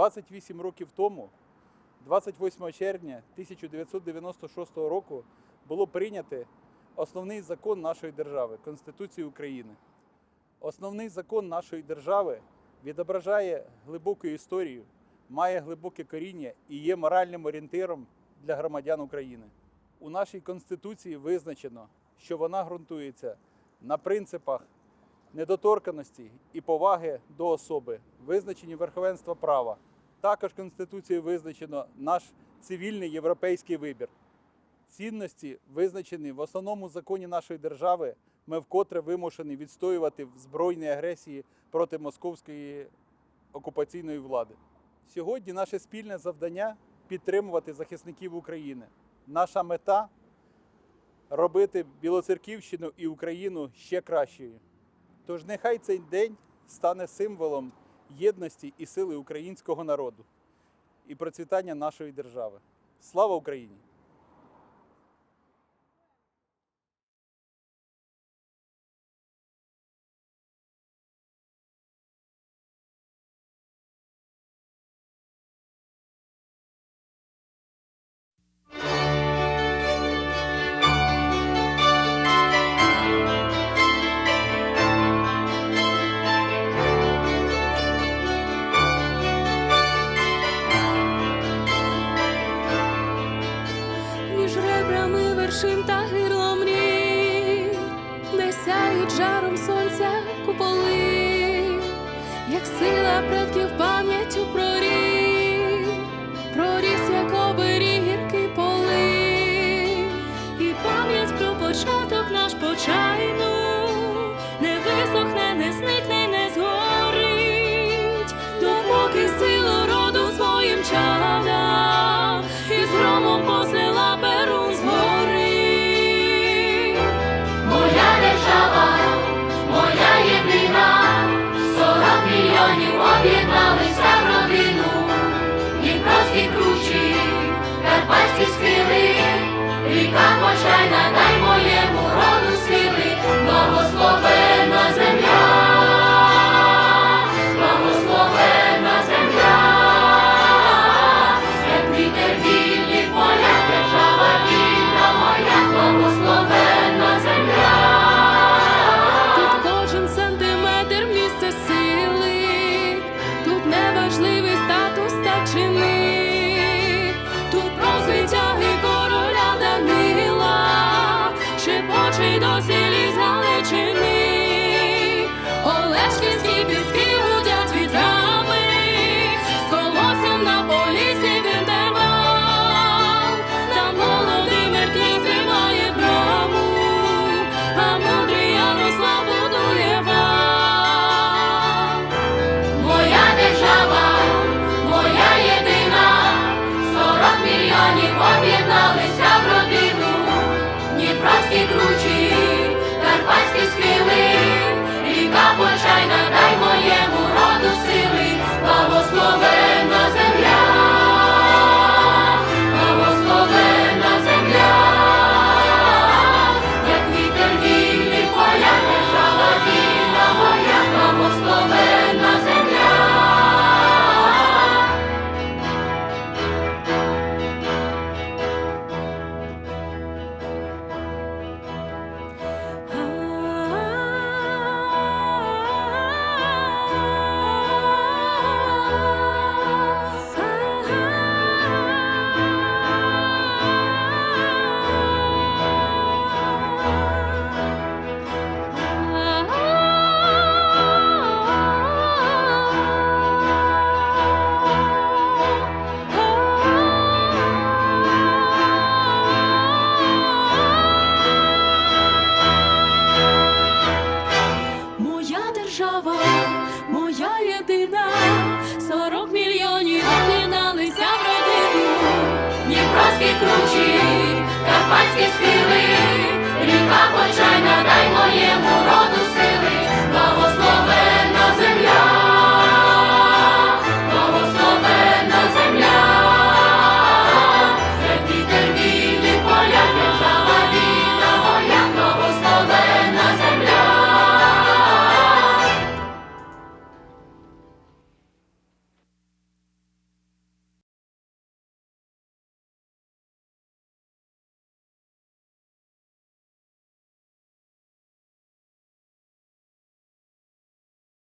28 років тому, 28 червня 1996 року, було прийнято основний закон нашої держави Конституцію України. Основний закон нашої держави відображає глибоку історію, має глибоке коріння і є моральним орієнтиром для громадян України. У нашій Конституції визначено, що вона ґрунтується на принципах недоторканості і поваги до особи, визначені верховенства права. Також Конституцією визначено наш цивільний європейський вибір. Цінності, визначені в основному законі нашої держави, ми вкотре вимушені відстоювати в збройній агресії проти московської окупаційної влади. Сьогодні наше спільне завдання підтримувати захисників України. Наша мета робити Білоцерківщину і Україну ще кращою. Тож нехай цей день стане символом єдності і сили українського народу і процвітання нашої держави. Слава Україні! Початок наш почайну, не висохне, не зникне, не згорить, допоки сила роду своїм чадам, і з громом посила перун згори. Моя держава, моя єдина, сорок мільйонів об'єдналися в родину, Дніпровські кручі, Карпатські схили, ріка почайна, Дніпровські кручі, Карпатські схили, ріка почайна, дай моєму роду